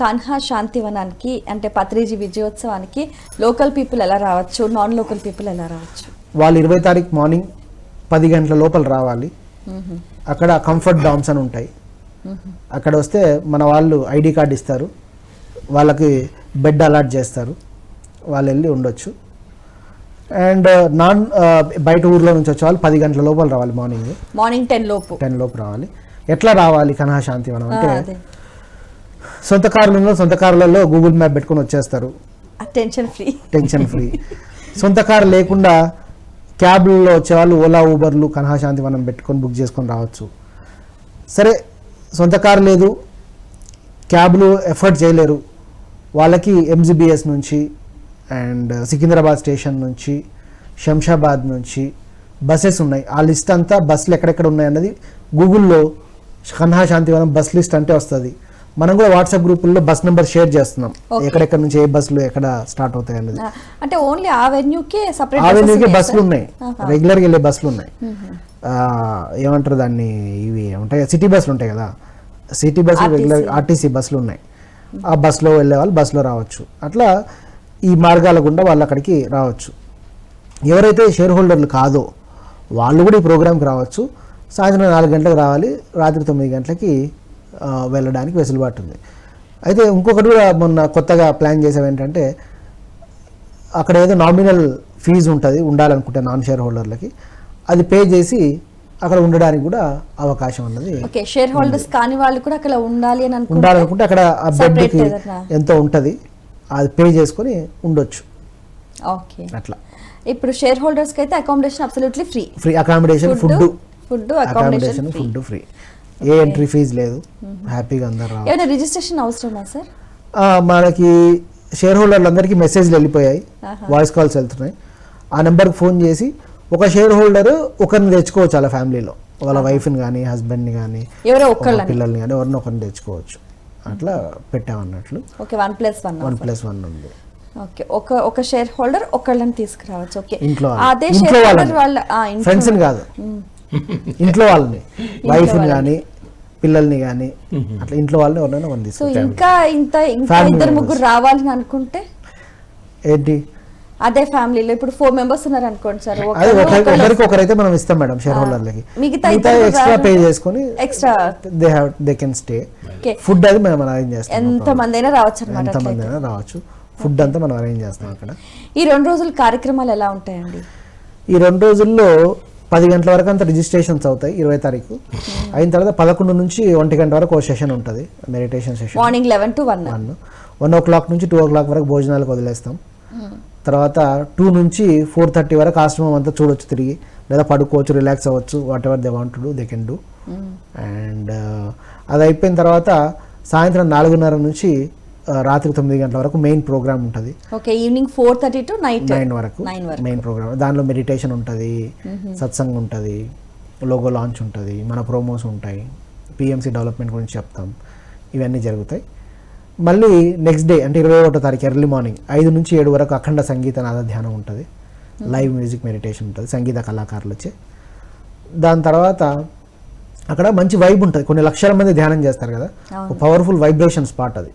కాన్హా శాంతివనానికి అంటే Patriji విజయోత్సవానికి local people ఎలా రావచ్చు? నాన్ లోకల్ పీపుల్ ఎలా రావచ్చు? వాళ్ళు ఇరవై తారీఖు మార్నింగ్ పది గంటల లోపల రావాలి. అక్కడ కంఫర్ట్ డామ్స్ అని ఉంటాయి. అక్కడ వస్తే మన వాళ్ళు ఐడి కార్డు ఇస్తారు. వాళ్ళకి బెడ్ అలాట్ చేస్తారు. వాళ్ళు వెళ్ళి ఉండొచ్చు. అండ్ నాన్ బయట ఊర్లో నుంచి వచ్చే వాళ్ళు పది గంటల లోపల రావాలి మార్నింగ్. మార్నింగ్ టెన్ లోపు. టెన్ లోపు రావాలి. ఎట్లా రావాలి కనహా శాంతివనం అంటే సొంత కార్లలో సొంత కార్లలో గూగుల్ మ్యాప్ పెట్టుకొని వచ్చేస్తారు. టెన్షన్ ఫ్రీ టెన్షన్ ఫ్రీ సొంత కారు లేకుండా క్యాబ్లలో వచ్చేవాళ్ళు ఓలా ఊబర్లు కన్హా శాంతివనం పెట్టుకొని బుక్ చేసుకొని రావచ్చు. సరే సొంత కారు లేదు క్యాబ్లు ఎఫర్ట్ చేయలేరు. వాళ్ళకి ఎంజీబీఎస్ నుంచి అండ్ సికింద్రాబాద్ స్టేషన్ నుంచి శంషాబాద్ నుంచి బస్సెస్ ఉన్నాయి. ఆ లిస్ట్ అంతా బస్సులు ఎక్కడెక్కడ ఉన్నాయి అన్నది గూగుల్లో కన్హా శాంతివనం బస్ లిస్ట్ అంటే వస్తుంది. మనం కూడా వాట్సాప్ గ్రూపుల్లో బస్ నెంబర్ షేర్ చేస్తున్నాం. ఎక్కడెక్కడ నుంచి ఏ బస్సులు ఎక్కడ స్టార్ట్ అవుతాయి అన్నది అంటే ఓన్లీ ఆ వెన్యూకే సపరేట్ ఆవెన్యూకి బస్సులు ఉన్నాయి. రెగ్యులర్గా వెళ్ళే బస్సులు ఉన్నాయి. ఆ, ఏమంటారు దాన్ని? ఇవి ఉంటాయి సిటీ బస్సులు ఉంటాయి కదా. సిటీ బస్సులు రెగ్యులర్ ఆర్టీసీ బస్సులు ఉన్నాయి. ఆ బస్సులో వెళ్ళే వాళ్ళు బస్సులో రావచ్చు. అట్లా ఈ మార్గాల గుండా వాళ్ళు అక్కడికి రావచ్చు. ఎవరైతే షేర్ హోల్డర్లు కాదో వాళ్ళు కూడా ఈ ప్రోగ్రామ్కి రావచ్చు. సాయంత్రం నాలుగు గంటలకు రావాలి. రాత్రి తొమ్మిది గంటలకి ఆ, వెళ్ళడానికి వెసులుబాటు ఉంది. అయితే ఇంకొకటి కూడా మొన్న కొత్తగా ప్లాన్ చేసాం ఏంటంటే అక్కడ ఏదో నామినల్ ఫీజు ఉంటుంది ఉండాలనుకుంటే నాన్ షేర్ హోల్డర్లకి అది పే చేసి అక్కడ ఉండడానికి కూడా అవకాశం ఉన్నది ఓకే షేర్ హోల్డర్స్ కాని వాళ్ళు కూడా అక్కడ ఉండాలి అని అనుకుంటే ఉండాలనుకుంటే అక్కడ ఆ బెడ్కి? ఎంతో ఉంటుంది అది పే చేసుకొని ఉండొచ్చు. ఓకే. అట్లా. ఇప్పుడు షేర్ హోల్డర్స్కి అయితే accommodation absolutely free free accommodation food food accommodation food free ఏ ఎంట్రీ ఫీజు లేదు. హ్యాపీగా అందరు రావాలి రిజిస్ట్రేషన్ అవసరమా సార్ మనకి షేర్ హోల్డర్లందరికీ మెసేజ్లు వెళ్ళిపోయాయి. వాయిస్ కాల్స్ వెళ్తున్నాయి. ఆ నెంబర్కి ఫోన్ చేసి ఒక షేర్ హోల్డర్ ఒకరిని తెచ్చుకోవచ్చు వాళ్ళ ఫ్యామిలీలో. వాళ్ళ వైఫ్ని కానీ హస్బెండ్ని కానీ పిల్లల్ని కానీ ఎవరిని ఒకరిని తెచ్చుకోవచ్చు. అట్లా పెట్టామన్నట్లు. Okay one plus one one plus one ఉంది. ఓకే ఒక ఒక షేర్ హోల్డర్ ఒకళ్ళని తీసుకురావచ్చు. ఓకే. ఇంట్లో అదే షేర్ హోల్డర్ వాళ్ళ ఫ్రెండ్స్ని కాదు. ఇంట్లో వాళ్ళని వైఫ్ని కానీ పిల్లల్ని కానీ అట్లా ఇంట్లో వాళ్ళని ఎవరైనా సో ఇంకా ఇంత ఇంకా ఇద్దరు. ముగ్గురు రావాలని అనుకుంటే? ఏంటి? అదే ఫ్యామిలీలో ఇప్పుడు ఫోర్ మెంబర్స్ ఉన్నారు అనుకోండి సార్ ఒకరికి ఒకరైతే మనం ఇస్తాం మేడం షేర్ హోల్డర్లకి మిగతా ఎక్స్ట్రా పే. చేసుకొని extra they have they can stay food అది మనం అరేంజ్ చేస్తాం ఎంత మంది అయినా రావచ్చు అనమాట ఎంత మంది అయినా రావచ్చు. ఫుడ్ అంతా మనం అరేంజ్ చేస్తాం అక్కడ. ఈ రెండు రోజుల కార్యక్రమాలు ఎలా ఉంటాయండి? ఈ రెండు రోజుల్లో పది గంటల వరకు అంతా రిజిస్ట్రేషన్స్ అవుతాయి ఇరవై తారీఖు. అయిన తర్వాత పదకొండు నుంచి ఒంటి గంట వరకు ఒక సెషన్ ఉంటుంది meditation session morning eleven to one one one o'clock నుంచి టూ ఓ క్లాక్ వరకు భోజనాలకు వదిలేస్తాం. తర్వాత టూ నుంచి ఫోర్ థర్టీ వరకు ఆశ్రమం అంతా చూడొచ్చు తిరిగి. లేదా పడుకోవచ్చు రిలాక్స్ అవ్వచ్చు whatever they want do they can do and అది అయిపోయిన తర్వాత సాయంత్రం నాలుగున్నర నుంచి రాత్రి తొమ్మిది గంటల వరకు మెయిన్ ప్రోగ్రామ్ ఉంటుంది. Okay evening four thirty to night nine వరకు మెయిన్ ప్రోగ్రామ్ దానిలో మెడిటేషన్ ఉంటుంది సత్సంగ్ ఉంటుంది లోగో లాంచ్ ఉంటుంది మన ప్రోమోస్ ఉంటాయి పిఎంసి డెవలప్మెంట్ గురించి చెప్తాం. ఇవన్నీ జరుగుతాయి. మళ్ళీ నెక్స్ట్ డే అంటే ఇరవై ఒకటో తారీఖు ఎర్లీ మార్నింగ్ ఐదు నుంచి ఏడు వరకు అఖండ సంగీత నాద ధ్యానం ఉంటుంది. లైవ్ మ్యూజిక్ మెడిటేషన్ ఉంటుంది సంగీత కళాకారులు వచ్చి. దాని తర్వాత అక్కడ మంచి వైబ్ ఉంటుంది. కొన్ని లక్షల మంది ధ్యానం చేస్తారు కదా. ఒక పవర్ఫుల్ వైబ్రేషన్ స్పాట్ అది.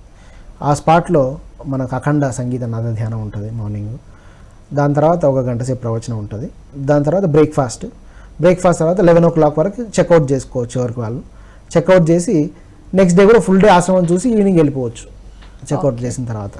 ఆ స్పాట్లో మనకు అఖండ సంగీత నాద ధ్యానం ఉంటుంది మార్నింగ్. దాని తర్వాత ఒక గంట సేపు ప్రవచనం ఉంటుంది. దాని తర్వాత బ్రేక్ఫాస్ట్. బ్రేక్ఫాస్ట్ తర్వాత లెవెన్ ఓ క్లాక్ వరకు చెక్అవుట్ చేసుకోవచ్చు ఎవరికి వాళ్ళు. చెక్అవుట్ చేసి నెక్స్ట్ డే కూడా ఫుల్ డే ఆశ్రమం చూసి ఈవినింగ్ వెళ్ళిపోవచ్చు. చెక్అవుట్ చేసిన తర్వాత.